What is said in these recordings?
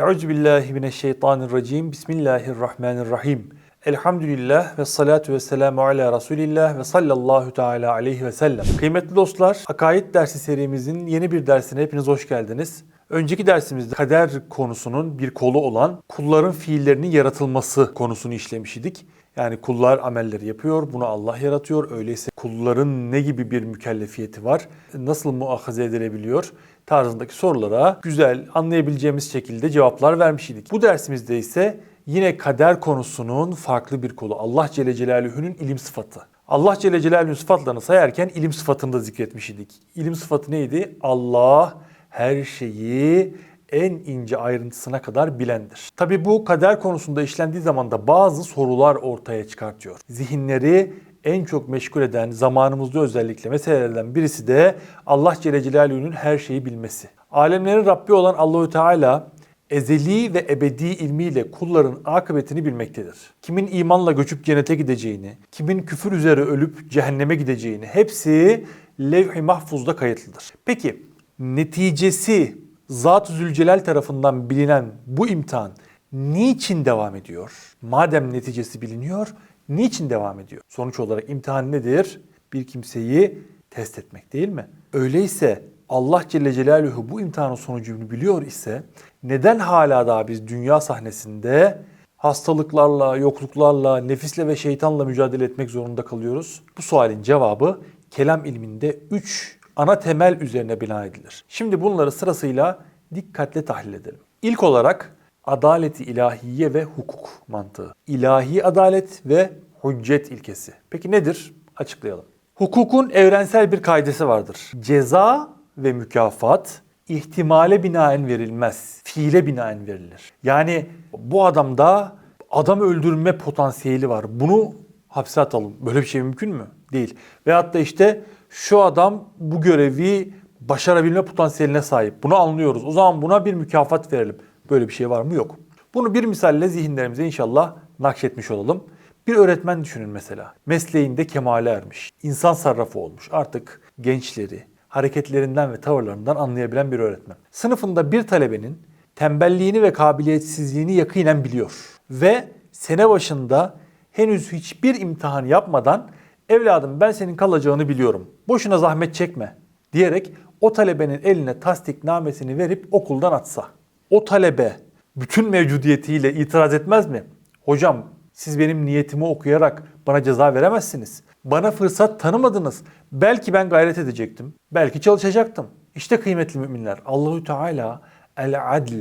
Euzu billahi mineşşeytanirracim. Bismillahirrahmanirrahim. Elhamdülillah ve salatu ve selamu ala Resulillah ve sallallahu teala aleyhi ve sellem. Kıymetli dostlar, Akaid dersi serimizin yeni bir dersine hepiniz hoş geldiniz. Önceki dersimizde kader konusunun bir kolu olan kulların fiillerinin yaratılması konusunu işlemiş idik. Yani kullar amelleri yapıyor, bunu Allah yaratıyor. Öyleyse kulların ne gibi bir mükellefiyeti var, nasıl muahaze edilebiliyor tarzındaki sorulara güzel, anlayabileceğimiz şekilde cevaplar vermiş idik. Bu dersimizde ise yine kader konusunun farklı bir kolu. Allah Celle Celaluhu'nun ilim sıfatı. Allah Celle Celaluhu'nun sıfatlarını sayarken ilim sıfatını da zikretmiş idik. İlim sıfatı neydi? Allah her şeyi en ince ayrıntısına kadar bilendir. Tabi bu kader konusunda işlendiği zaman da bazı sorular ortaya çıkartıyor. Zihinleri en çok meşgul eden zamanımızda özellikle meselelerden birisi de Allah Celle Celaluhu'nun her şeyi bilmesi. Alemlerin Rabbi olan Allahü Teala ezeli ve ebedi ilmiyle kulların akıbetini bilmektedir. Kimin imanla göçüp cennete gideceğini, kimin küfür üzere ölüp cehenneme gideceğini hepsi levh-i mahfuzda kayıtlıdır. Peki neticesi Zat-ı Zülcelal tarafından bilinen bu imtihan niçin devam ediyor? Madem neticesi biliniyor, niçin devam ediyor? Sonuç olarak imtihan nedir? Bir kimseyi test etmek değil mi? Öyleyse Allah Celle Celaluhu bu imtihanın sonucunu biliyor ise neden hala daha biz dünya sahnesinde hastalıklarla, yokluklarla, nefisle ve şeytanla mücadele etmek zorunda kalıyoruz? Bu sualin cevabı kelam ilminde 3 ana temel üzerine bina edilir. Şimdi bunları sırasıyla dikkatle tahlil edelim. İlk olarak adaleti ilahiye ve hukuk mantığı. İlahi adalet ve hüccet ilkesi. Peki nedir? Açıklayalım. Hukukun evrensel bir kaidesi vardır. Ceza ve mükafat ihtimale binaen verilmez, fiile binaen verilir. Yani bu adamda adam öldürme potansiyeli var. Bunu hapse atalım. Böyle bir şey mümkün mü? Değil. Veyahut da işte şu adam bu görevi başarabilme potansiyeline sahip. Bunu anlıyoruz. O zaman buna bir mükafat verelim. Böyle bir şey var mı? Yok. Bunu bir misalle zihinlerimize inşallah nakşetmiş olalım. Bir öğretmen düşünün mesela. Mesleğinde kemale ermiş. insan sarrafı olmuş. Artık gençleri, hareketlerinden ve tavırlarından anlayabilen bir öğretmen. Sınıfında bir talebenin tembelliğini ve kabiliyetsizliğini yakinen biliyor. Ve sene başında henüz hiçbir imtihan yapmadan evladım ben senin kalacağını biliyorum. Boşuna zahmet çekme diyerek o talebenin eline tasdiknamesini verip okuldan atsa. O talebe bütün mevcudiyetiyle itiraz etmez mi? Hocam siz benim niyetimi okuyarak bana ceza veremezsiniz. Bana fırsat tanımadınız. Belki ben gayret edecektim. Belki çalışacaktım. İşte kıymetli müminler Allahü Teala El Adl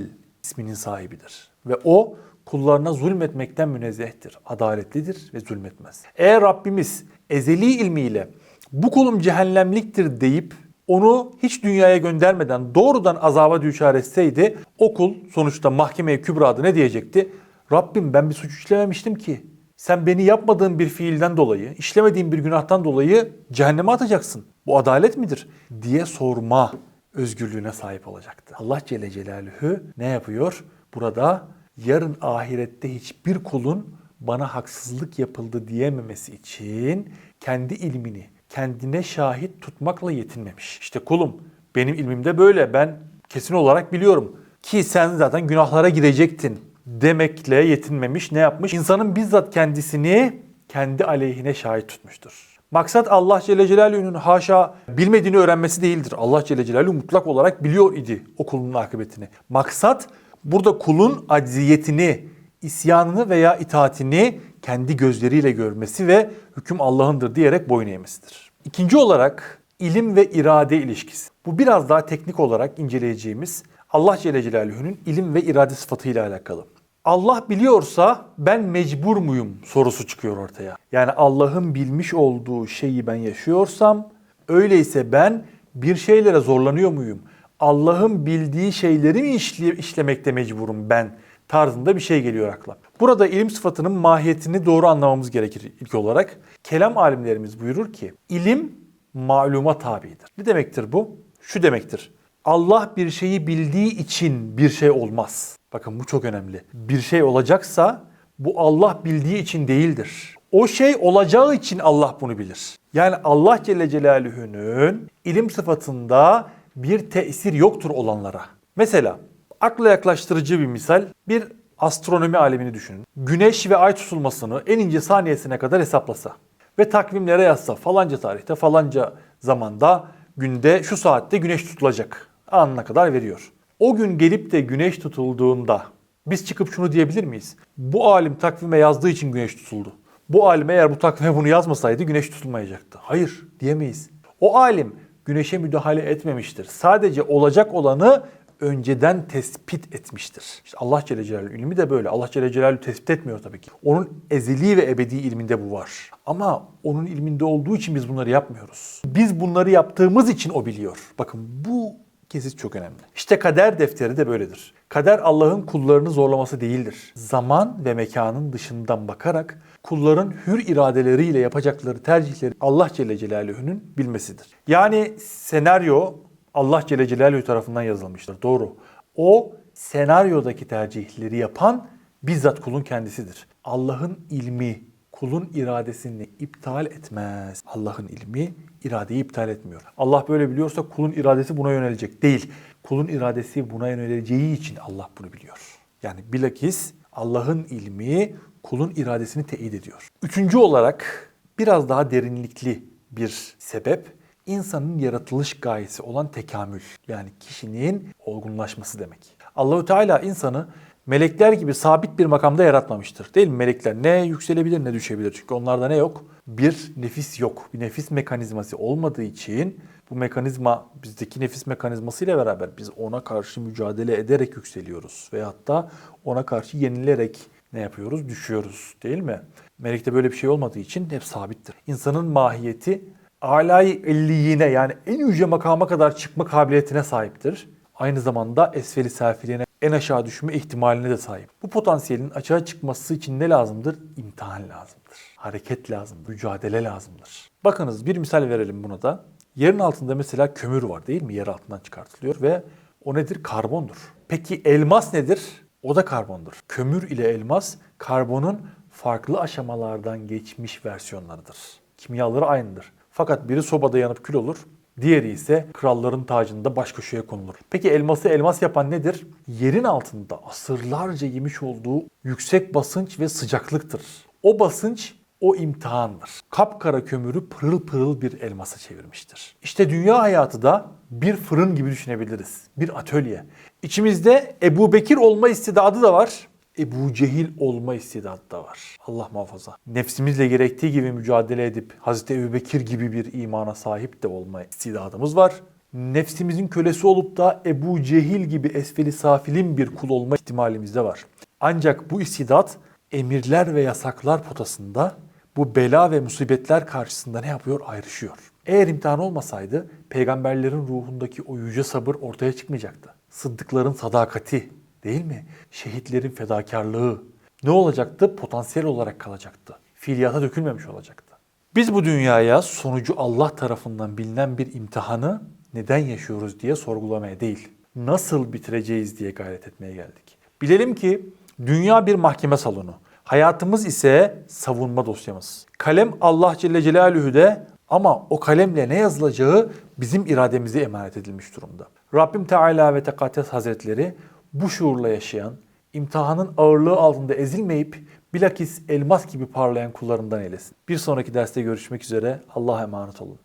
isminin sahibidir. Ve o kullarına zulmetmekten münezzehtir. Adaletlidir ve zulmetmez. Eğer Rabbimiz ezeli ilmiyle bu kulum cehennemliktir deyip onu hiç dünyaya göndermeden doğrudan azaba düçar etseydi o kul sonuçta mahkemeye kübrada ne diyecekti? Rabbim ben bir suç işlememiştim ki. Sen beni yapmadığın bir fiilden dolayı, işlemediğin bir günahtan dolayı cehenneme atacaksın. Bu adalet midir? diye sorma özgürlüğüne sahip olacaktı. Allah Celle Celaluhu ne yapıyor? Burada yarın ahirette hiçbir kulun bana haksızlık yapıldı diyememesi için kendi ilmini kendine şahit tutmakla yetinmemiş. İşte kulum benim ilmimde böyle ben kesin olarak biliyorum ki sen zaten günahlara girecektin demekle yetinmemiş. Ne yapmış? İnsanın bizzat kendisini kendi aleyhine şahit tutmuştur. Maksat Allah Celle Celaluhu'nun haşa bilmediğini öğrenmesi değildir. Allah Celle Celaluhu mutlak olarak biliyor idi o kulun akıbetini. Maksat burada kulun acziyetini, isyanını veya itaatini kendi gözleriyle görmesi ve hüküm Allah'ındır diyerek boyun eğmesidir. İkinci olarak ilim ve irade ilişkisi. Bu biraz daha teknik olarak inceleyeceğimiz Allah Celle Celaluhu'nun ilim ve irade sıfatıyla alakalı. Allah biliyorsa ben mecbur muyum sorusu çıkıyor ortaya. Yani Allah'ın bilmiş olduğu şeyi ben yaşıyorsam öyleyse ben bir şeylere zorlanıyor muyum? Allah'ın bildiği şeyleri mi işle, işlemekte mecburum ben tarzında bir şey geliyor akla. Burada ilim sıfatının mahiyetini doğru anlamamız gerekir ilk olarak. Kelam alimlerimiz buyurur ki ilim maluma tabidir. Ne demektir bu? Şu demektir. Allah bir şeyi bildiği için bir şey olmaz. Bakın bu çok önemli. Bir şey olacaksa bu Allah bildiği için değildir. O şey olacağı için Allah bunu bilir. Yani Allah Celle Celaluhu'nun ilim sıfatında bir tesir yoktur olanlara. Mesela Akla yaklaştırıcı bir misal. Bir astronomi alemini düşünün. Güneş ve ay tutulmasını en ince saniyesine kadar hesaplasa ve takvimlere yazsa falanca tarihte falanca zamanda günde şu saatte güneş tutulacak anına kadar veriyor. O gün gelip de güneş tutulduğunda biz çıkıp şunu diyebilir miyiz? Bu alim takvime yazdığı için güneş tutuldu. Bu alim eğer bu takvime bunu yazmasaydı güneş tutulmayacaktı. Hayır diyemeyiz. O alim güneşe müdahale etmemiştir. Sadece olacak olanı önceden tespit etmiştir. İşte Allah Celle Celaluhu ilmi de böyle. Allah Celle Celaluhu tespit etmiyor tabii ki. Onun ezeli ve ebedi ilminde bu var. Ama onun ilminde olduğu için biz bunları yapmıyoruz. Biz bunları yaptığımız için o biliyor. Bakın bu kesit çok önemli. İşte kader defteri de böyledir. Kader Allah'ın kullarını zorlaması değildir. Zaman ve mekanın dışından bakarak kulların hür iradeleriyle yapacakları tercihleri Allah Celle Celaluhu'nun bilmesidir. Yani senaryo Allah Celle Celaluhu tarafından yazılmıştır. Doğru. O senaryodaki tercihleri yapan bizzat kulun kendisidir. Allah'ın ilmi kulun iradesini iptal etmez. Allah'ın ilmi iradeyi iptal etmiyor. Allah böyle biliyorsa kulun iradesi buna yönelecek değil. Kulun iradesi buna yöneleceği için Allah bunu biliyor. Yani bilakis Allah'ın ilmi kulun iradesini teyit ediyor. Üçüncü olarak biraz daha derinlikli bir sebep insanın yaratılış gayesi olan tekamül. Yani kişinin olgunlaşması demek. Allahu Teala insanı melekler gibi sabit bir makamda yaratmamıştır. Değil mi? Melekler ne yükselebilir ne düşebilir. Çünkü onlarda ne yok? Bir nefis yok. Bir nefis mekanizması olmadığı için bu mekanizma bizdeki nefis mekanizması ile beraber biz ona karşı mücadele ederek yükseliyoruz. Ve hatta ona karşı yenilerek ne yapıyoruz? Düşüyoruz değil mi? Melekte böyle bir şey olmadığı için hep sabittir. İnsanın mahiyeti alay elliyine yani en yüce makama kadar çıkma kabiliyetine sahiptir. Aynı zamanda esfeli safiliğine en aşağı düşme ihtimaline de sahip. Bu potansiyelin açığa çıkması için ne lazımdır? İmtihan lazımdır. Hareket lazımdır. Mücadele lazımdır. Bakınız bir misal verelim buna da. Yerin altında mesela kömür var değil mi? Yer altından çıkartılıyor ve o nedir? Karbondur. Peki elmas nedir? O da karbondur. Kömür ile elmas karbonun farklı aşamalardan geçmiş versiyonlarıdır. Kimyaları aynıdır. Fakat biri sobada yanıp kül olur, diğeri ise kralların tacında baş köşeye konulur. Peki elması elmas yapan nedir? Yerin altında asırlarca yemiş olduğu yüksek basınç ve sıcaklıktır. O basınç o imtihandır. Kapkara kömürü pırıl pırıl bir elmasa çevirmiştir. İşte dünya hayatı da bir fırın gibi düşünebiliriz. Bir atölye. İçimizde Ebu Bekir olma istidadı da var. Ebu Cehil olma istidadı da var. Allah muhafaza. Nefsimizle gerektiği gibi mücadele edip Hazreti Ebu Bekir gibi bir imana sahip de olma istidadımız var. Nefsimizin kölesi olup da Ebu Cehil gibi esfeli safilin bir kul olma ihtimalimiz de var. Ancak bu istidat emirler ve yasaklar potasında bu bela ve musibetler karşısında ne yapıyor? Ayrışıyor. Eğer imtihan olmasaydı peygamberlerin ruhundaki o yüce sabır ortaya çıkmayacaktı. Sıddıkların sadakati, Değil mi? Şehitlerin fedakarlığı ne olacaktı? Potansiyel olarak kalacaktı. Fiiliyata dökülmemiş olacaktı. Biz bu dünyaya sonucu Allah tarafından bilinen bir imtihanı neden yaşıyoruz diye sorgulamaya değil, nasıl bitireceğiz diye gayret etmeye geldik. Bilelim ki dünya bir mahkeme salonu. Hayatımız ise savunma dosyamız. Kalem Allah Celle Celaluhu'de ama o kalemle ne yazılacağı bizim irademize emanet edilmiş durumda. Rabbim Teala ve Tekaddes Hazretleri bu şuurla yaşayan, imtihanın ağırlığı altında ezilmeyip bilakis elmas gibi parlayan kullarından eylesin. Bir sonraki derste görüşmek üzere. Allah'a emanet olun.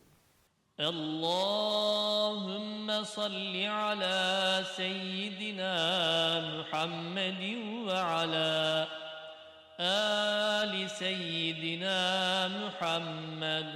Allahümme salli ala seyyidina Muhammedin ve ala ali seyyidina Muhammed.